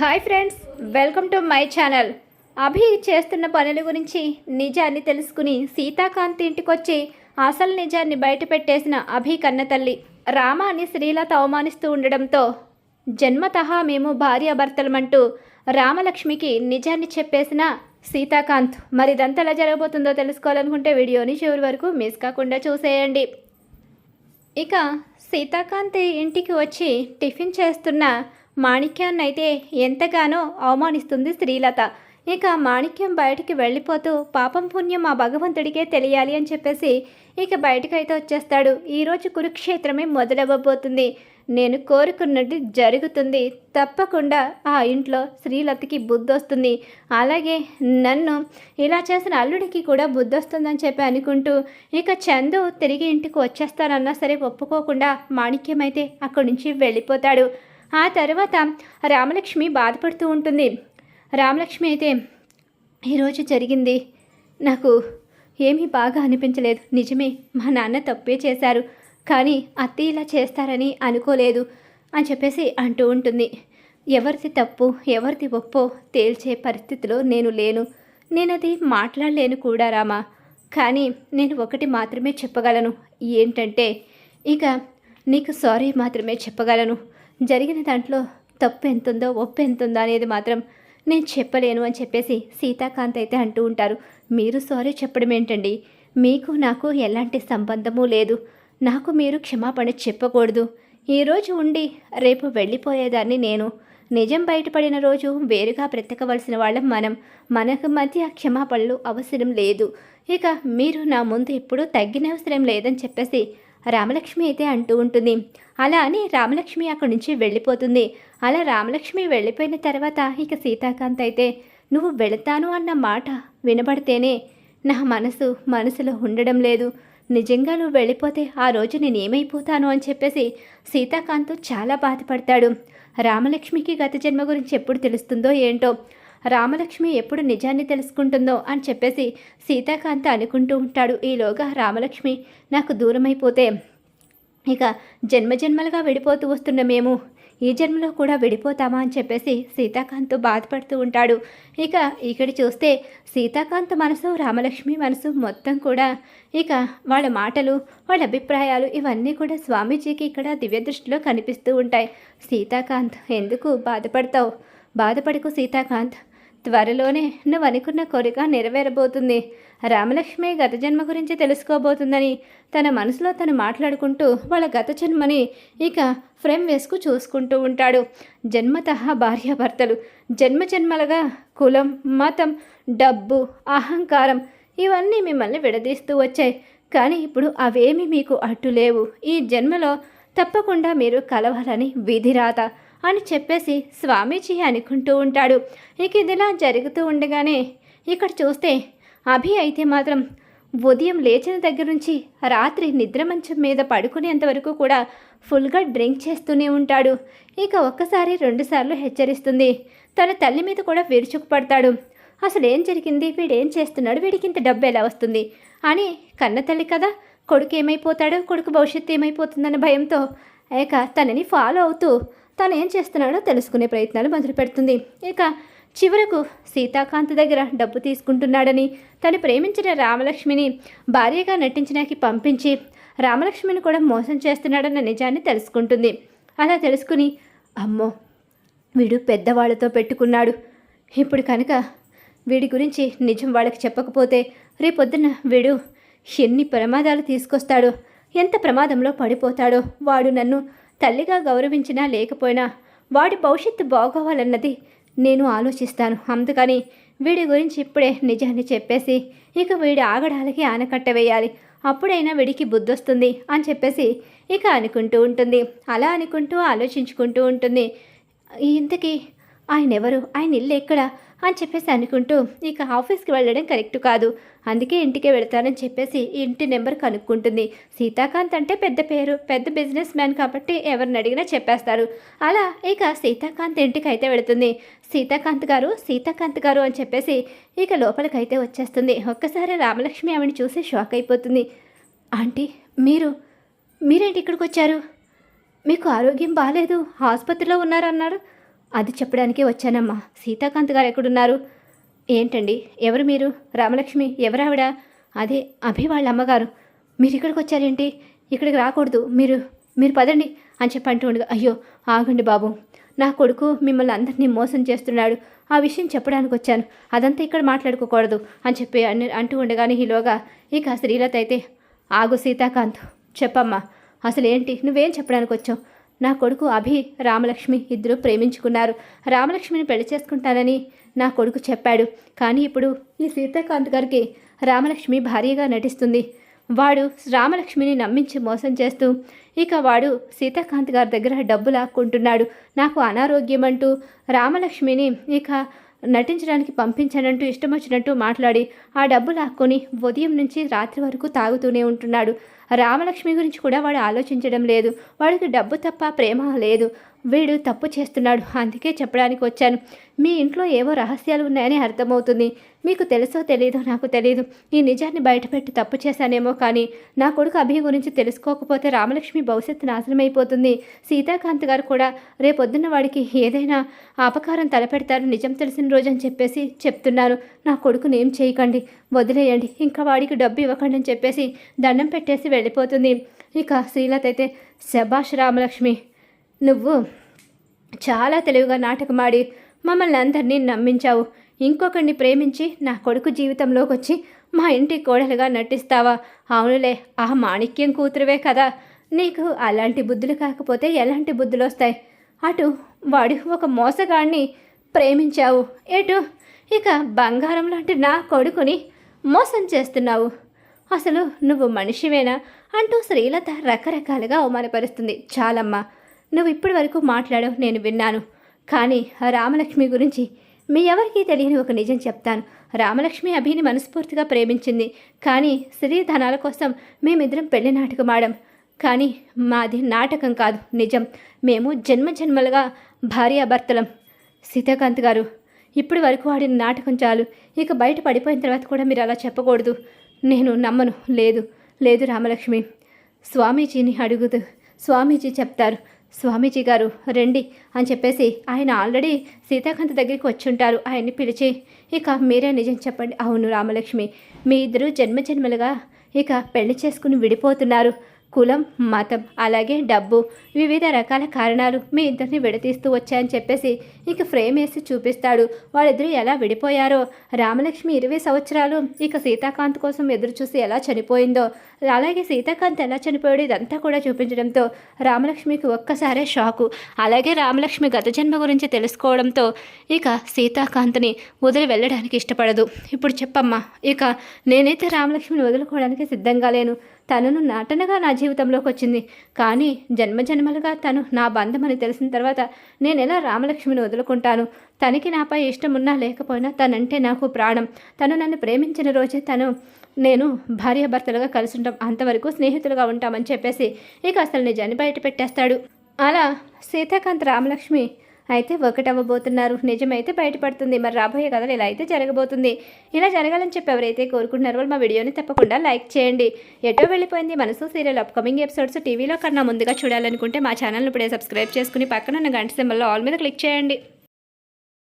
Hi friends welcome to my channel. Abhi చేస్తున్న పనుల గురించి నిజాన్ని తెలుసుకుని సీతాకాంత్ ఇంటికొచ్చి అసలు నిజాన్ని బయటపెట్టేసిన అభి కన్నతల్లి రామాని శ్రీలత అవమానిస్తూ ఉండడంతో జన్మతహా మేము భార్యాభర్తలమంటూ రామలక్ష్మికి నిజాన్ని చెప్పేసిన సీతాకాంత్. మరి ఇదంతా ఎలా జరగబోతుందో తెలుసుకోవాలనుకుంటే వీడియోని చివరి వరకు మిస్ కాకుండా చూసేయండి. ఇక సీతాకాంత్ ఇంటికి వచ్చి టిఫిన్ చేస్తున్న మాణిక్యాన్ని అయితే ఎంతగానో అవమానిస్తుంది శ్రీలత. ఇక మాణిక్యం బయటికి వెళ్ళిపోతూ పాపం పుణ్యం ఆ భగవంతుడికే తెలియాలి అని చెప్పేసి ఇక బయటకైతే వచ్చేస్తాడు. ఈరోజు కురుక్షేత్రమే మొదలవ్వబోతుంది. నేను కోరుకున్నట్టు జరుగుతుంది. తప్పకుండా ఆ ఇంట్లో శ్రీలతకి బుద్ధి వస్తుంది అలాగే నన్ను ఇలా చేసిన అల్లుడికి కూడా బుద్ధి వస్తుందని చెప్పి అనుకుంటూ ఇక చందు తిరిగి ఇంటికి వచ్చేస్తానన్నా సరే ఒప్పుకోకుండా మాణిక్యం అయితే అక్కడి నుంచి వెళ్ళిపోతాడు. ఆ తర్వాత రామలక్ష్మి బాధపడుతూ ఉంటుంది. రామలక్ష్మి అయితే ఈరోజు జరిగింది. నాకు ఏమీ బాగా అనిపించలేదు. నిజమే మా నాన్న తప్పే చేశారు. కానీ అత్త ఇలా చేస్తారని అనుకోలేదు అని చెప్పేసి అంటూ ఉంటుంది. ఎవరిది తప్పు ఎవరిది ఒప్పో తేల్చే పరిస్థితిలో నేను లేను. నేనది మాట్లాడలేను కూడా రామా. కానీ నేను ఒకటి మాత్రమే చెప్పగలను. ఏంటంటే ఇక నీకు సారీ మాత్రమే చెప్పగలను. జరిగిన దాంట్లో తప్పు ఎంతుందో ఒప్పు ఎంతుందో అనేది మాత్రం నేను చెప్పలేను అని చెప్పేసి సీతాకాంత్ అయితే అంటూ ఉంటారు. మీరు సారీ చెప్పడం ఏంటండి? మీకు నాకు ఎలాంటి సంబంధము లేదు. నాకు మీరు క్షమాపణ చెప్పకూడదు. ఈరోజు ఉండి రేపు వెళ్ళిపోయేదాన్ని నేను. నిజం బయటపడిన రోజు వేరుగా బ్రతకవలసిన వాళ్ళం మనం. మనకు మధ్య క్షమాపణలు అవసరం లేదు. ఇక మీరు నా ముందు ఎప్పుడూ తగ్గిన అవసరం లేదని చెప్పేసి రామలక్ష్మి అయితే అంటూ ఉంటుంది. అలా అని రామలక్ష్మి అక్కడి నుంచి వెళ్ళిపోతుంది. అలా రామలక్ష్మి వెళ్ళిపోయిన తర్వాత ఇక సీతాకాంత్ అయితే నువ్వు వెళతాను అన్న మాట వినబడితేనే నా మనసు మనసులో ఉండడం లేదు. నిజంగా నువ్వు వెళ్ళిపోతే ఆ రోజు నేనేమైపోతాను అని చెప్పేసి సీతాకాంత్ చాలా బాధపడతాడు. రామలక్ష్మికి గత జన్మ గురించి ఎప్పుడు తెలుస్తుందో ఏంటో రామలక్ష్మి ఎప్పుడు నిజాన్ని తెలుసుకుంటుందో అని చెప్పేసి సీతాకాంత అనుకుంటూ ఉంటాడు. ఈలోగా రామలక్ష్మి నాకు దూరమైపోతే ఇక జన్మజన్మలుగా విడిపోతూ వస్తున్న మేము ఈ జన్మలో కూడా విడిపోతామా? అని చెప్పేసి సీతాకాంత్ బాధపడుతూ ఉంటాడు. ఇక ఇక్కడ చూస్తే సీతాకాంత్ మనసు రామలక్ష్మి మనసు మొత్తం కూడా ఇక వాళ్ళ మాటలు వాళ్ళ అభిప్రాయాలు ఇవన్నీ కూడా స్వామీజీకి ఇక్కడ దివ్య దృష్టిలో కనిపిస్తూ ఉంటాయి. సీతాకాంత్ ఎందుకు బాధపడతావు? బాధపడకు సీతాకాంత్. త్వరలోనే నువ్వు అనుకున్న కోరిక నెరవేరబోతుంది. రామలక్ష్మి గత జన్మ గురించి తెలుసుకోబోతుందని తన మనసులో తను మాట్లాడుకుంటూ వాళ్ళ గత జన్మని ఇక ఫ్రేమ్ వేసుకు చూసుకుంటూ ఉంటాడు. జన్మతః భార్యాభర్తలు జన్మ జన్మలుగా కులం మతం డబ్బు అహంకారం ఇవన్నీ మిమ్మల్ని విడదీస్తూ వచ్చాయి. కానీ ఇప్పుడు అవేమీ మీకు అడ్డు లేవు ఈ జన్మలో తప్పకుండా మీరు కలవాలని విధిరాత. అని చెప్పేసి స్వామీజీ అనుకుంటూ ఉంటాడు. ఇక ఇదిలా జరుగుతూ ఉండగానే ఇక్కడ చూస్తే అభి అయితే మాత్రం ఉదయం లేచిన దగ్గర నుంచి రాత్రి నిద్ర మంచం మీద పడుకునేంత వరకు కూడా ఫుల్గా డ్రింక్ చేస్తూనే ఉంటాడు. ఇక ఒక్కసారి రెండుసార్లు హెచ్చరిస్తుంది. తన తల్లి మీద కూడా విరుచుకుపడతాడు అసలు ఏం జరిగింది? వీడేం చేస్తున్నాడు? వీడికి ఇంత డబ్బు ఎలా వస్తుంది? అని కన్నతల్లి కదా కొడుకు ఏమైపోతాడో? కొడుకు భవిష్యత్తు ఏమైపోతుందన్న భయంతో. ఇక తనని ఫాలో అవుతూ తను ఏం చేస్తున్నాడో తెలుసుకునే ప్రయత్నాలు మొదలుపెడుతుంది. ఇక చివరకు సీతాకాంత్ దగ్గర డబ్బు తీసుకుంటున్నాడని తను ప్రేమించిన రామలక్ష్మిని భార్యగా నటించడానికి పంపించి రామలక్ష్మిని కూడా మోసం చేస్తున్నాడన్న నిజాన్ని తెలుసుకుంటుంది. అలా తెలుసుకుని అమ్మో వీడు పెద్దవాళ్ళతో పెట్టుకున్నాడు. ఇప్పుడు కనుక వీడి గురించి నిజం వాళ్ళకి చెప్పకపోతే రేపొద్దున వీడు ఎన్ని ప్రమాదాలు తీసుకొస్తాడో? ఎంత ప్రమాదంలో పడిపోతాడో? వాడు నన్ను తల్లిగా గౌరవించినా లేకపోయినా వాడి భవిష్యత్తు బాగోవాలన్నది నేను ఆలోచిస్తాను. అందుకని వీడి గురించి ఇప్పుడే నిజాన్ని చెప్పేసి ఇక వీడి ఆగడాలకి ఆనకట్ట వేయాలి. అప్పుడైనా వీడికి బుద్ధొస్తుంది అని చెప్పేసి ఇక అనుకుంటూ ఉంటుంది. అలా అనుకుంటూ ఆలోచించుకుంటూ ఉంటుంది. ఇంతకీ ఆయన ఎవరు ఆయన ఇల్లు ఎక్కడ? అని చెప్పేసి అనుకుంటూ ఇక ఆఫీస్కి వెళ్ళడం కరెక్ట్ కాదు. అందుకే ఇంటికే వెళ్తానని చెప్పేసి ఇంటి నెంబర్ కనుక్కుంటుంది. సీతాకాంత్ అంటే పెద్ద పేరు పెద్ద బిజినెస్ మ్యాన్ కాబట్టి ఎవరిని అడిగినా చెప్పేస్తారు. అలా ఇక సీతాకాంత్ ఇంటికి అయితే వెళుతుంది. సీతాకాంత్ గారు సీతాకాంత్ గారు అని చెప్పేసి ఇక లోపలికైతే వచ్చేస్తుంది. ఒక్కసారి రామలక్ష్మి ఆవిడని చూసి షాక్ అయిపోతుంది. ఆంటీ మీరు మీరేంటి ఇక్కడికి వచ్చారు మీకు ఆరోగ్యం బాగాలేదు ఆసుపత్రిలో ఉన్నారన్నారు? అది చెప్పడానికే వచ్చానమ్మా. సీతాకాంత్ గారు ఎక్కడున్నారు? ఏంటండి? ఎవరు మీరు? రామలక్ష్మి ఎవరావిడ? అదే అభి వాళ్ళ అమ్మగారు. మీరు ఇక్కడికి వచ్చారేంటి? ఇక్కడికి రాకూడదు. మీరు మీరు పదండి అని చెప్పి అంటూ ఉండగా అయ్యో ఆగండి బాబు. నా కొడుకు మిమ్మల్ని అందరినీ మోసం చేస్తున్నాడు. ఆ విషయం చెప్పడానికి వచ్చాను. అదంతా ఇక్కడ మాట్లాడుకోకూడదు అని చెప్పి అన్ని అంటూ ఉండగానే ఈలోగా ఇక శ్రీలత అయితే ఆగు సీతాకాంత్ చెప్పమ్మా. అసలు ఏంటి నువ్వేం చెప్పడానికి వచ్చావు? నా కొడుకు అభి రామలక్ష్మి ఇద్దరు ప్రేమించుకున్నారు. రామలక్ష్మిని పెళ్ళి చేసుకుంటానని నా కొడుకు చెప్పాడు. కానీ ఇప్పుడు ఈ సీతాకాంత్ గారికి రామలక్ష్మి భార్యగా నటిస్తుంది. వాడు రామలక్ష్మిని నమ్మించి మోసం చేస్తూ ఇక వాడు సీతాకాంత్ గారి దగ్గర డబ్బు లాక్కుంటున్నాడు. నాకు అనారోగ్యం అంటూ రామలక్ష్మిని ఇక నటించడానికి పంపించానంటూ ఇష్టం వచ్చినట్టు మాట్లాడి ఆ డబ్బు లాక్కొని ఉదయం నుంచి రాత్రి వరకు తాగుతూనే ఉంటున్నాడు. రామలక్ష్మి గురించి కూడా వాడు ఆలోచించడం లేదు. వాడికి డబ్బు తప్ప ప్రేమ లేదు. వీడు తప్పు చేస్తున్నాడు. అందుకే చెప్పడానికి వచ్చాను. మీ ఇంట్లో ఏవో రహస్యాలు ఉన్నాయని అర్థమవుతుంది. మీకు తెలుసో తెలియదో నాకు తెలియదు ఈ నిజాన్ని బయటపెట్టి తప్పు చేశానేమో కానీ నా కొడుకు అభి గురించి తెలుసుకోకపోతే రామలక్ష్మి భవిష్యత్తు నాశనమైపోతుంది. సీతాకాంత్ గారు కూడా రేపొద్దున్న వాడికి ఏదైనా అపకారం తలపెడతారు. నిజం తెలిసిన రోజు అని చెప్పేసి చెప్తున్నాను నా కొడుకునేం చేయకండి. వదిలేయండి ఇంకా వాడికి డబ్బు ఇవ్వకండి అని చెప్పేసి దండం పెట్టేసి వెళ్ళిపోతుంది. ఇక శ్రీలత అయితే శభాష్ రామలక్ష్మి నువ్వు చాలా తెలివిగా నాటకమాడి మమ్మల్ని అందరినీ నమ్మించావు. ఇంకొకరిని ప్రేమించి నా కొడుకు జీవితంలోకి వచ్చి మా ఇంటి కోడలుగా నటిస్తావా? అవునులే ఆ మాణిక్యం కూతురువే కదా. నీకు అలాంటి బుద్ధులు కాకపోతే ఎలాంటి బుద్ధులు వస్తాయి? అటు వాడు ఒక మోసగాడిని ప్రేమించావు ఎటు? ఇక బంగారం లాంటి నా కొడుకుని మోసం చేస్తున్నావు. అసలు నువ్వు మనిషివేనా? అంటూ శ్రీలత రకరకాలుగా అవమానపరుస్తుంది. చాలమ్మా నువ్వు ఇప్పటి వరకు మాట్లాడవు నేను విన్నాను. కానీ రామలక్ష్మి గురించి మీ ఎవరికీ తెలియని ఒక నిజం చెప్తాను. రామలక్ష్మి అభిని మనస్ఫూర్తిగా ప్రేమించింది. కానీ స్త్రీ ధనాల కోసం మేమిద్దరం పెళ్ళి నాటకం కానీ మాది నాటకం కాదు నిజం. మేము జన్మ జన్మలుగా భార్యాభర్తలం. సీతాకాంత్ గారు ఇప్పటి వరకు ఆడిన నాటకం చాలు. ఇక బయట పడిపోయిన తర్వాత కూడా మీరు అలా చెప్పకూడదు. నేను నమ్మను. లేదు. లేదు రామలక్ష్మి. స్వామీజీని అడుగుదు స్వామీజీ చెప్తారు. స్వామీజీ గారు రండి అని చెప్పేసి ఆయన ఆల్రెడీ సీతాకాంత్ దగ్గరికి వచ్చి ఉంటారు ఆయన్ని పిలిచి ఇక మీరే నిజం చెప్పండి. అవును రామలక్ష్మి. మీ ఇద్దరు జన్మ జన్మలుగా ఇక పెళ్ళి చేసుకుని విడిపోతున్నారు. కులం మతం అలాగే డబ్బు వివిధ రకాల కారణాలు మీ ఇద్దరిని విడతీస్తూ వచ్చాయని చెప్పేసి ఇక ఫ్రేమ్ వేసి చూపిస్తాడు. వాళ్ళిద్దరూ ఎలా విడిపోయారో? రామలక్ష్మి ఇరవై సంవత్సరాలు ఇక సీతాకాంత్ కోసం ఎదురు చూసి ఎలా చనిపోయిందో? అలాగే సీతాకాంత్ ఎలా చనిపోయాడు ఇదంతా కూడా చూపించడంతో రామలక్ష్మికి ఒక్కసారే షాకు. అలాగే రామలక్ష్మి గత జన్మ గురించి తెలుసుకోవడంతో ఇక సీతాకాంత్ని వదిలి వెళ్ళడానికి ఇష్టపడదు. ఇప్పుడు చెప్పమ్మా ఇక నేనైతే రామలక్ష్మిని వదులుకోవడానికి సిద్ధంగా లేను. తనను నటనగా నా జీవితంలోకి వచ్చింది. కానీ జన్మజన్మలుగా తను నా బంధం అని తెలిసిన తర్వాత నేను ఎలా రామలక్ష్మిని వదులుకుంటాను? తనకి నాపై ఇష్టం ఉన్నా లేకపోయినా తనంటే నాకు ప్రాణం. తను నన్ను ప్రేమించిన రోజే తను నేను భార్యాభర్తలుగా కలిసి ఉంటాం అంతవరకు స్నేహితులుగా ఉంటామని చెప్పేసి ఇక అసలు నిజాన్ని బయట పెట్టేస్తాడు. అలా సీతాకాంత్ రామలక్ష్మి అయితే ఒకటవ్వబోతున్నారు. నిజమైతే బయటపడుతుంది. మరి రాబోయే కథలు ఇలా అయితే జరగబోతుంది. ఇలా జరగాలని చెప్పి ఎవరైతే కోరుకుంటున్నారో వాళ్ళు మా వీడియోని తప్పకుండా లైక్ చేయండి. ఎటో వెళ్ళిపోయింది మనసు సీరియల్ అప్కమింగ్ ఎపిసోడ్స్ టీవీలో కన్నా ముందుగా చూడాలనుకుంటే మా ఛానల్ని ఇప్పుడే సబ్స్క్రైబ్ చేసుకుని పక్కన ఉన్న గంట సింబల్లో ఆల్ మీద క్లిక్ చేయండి.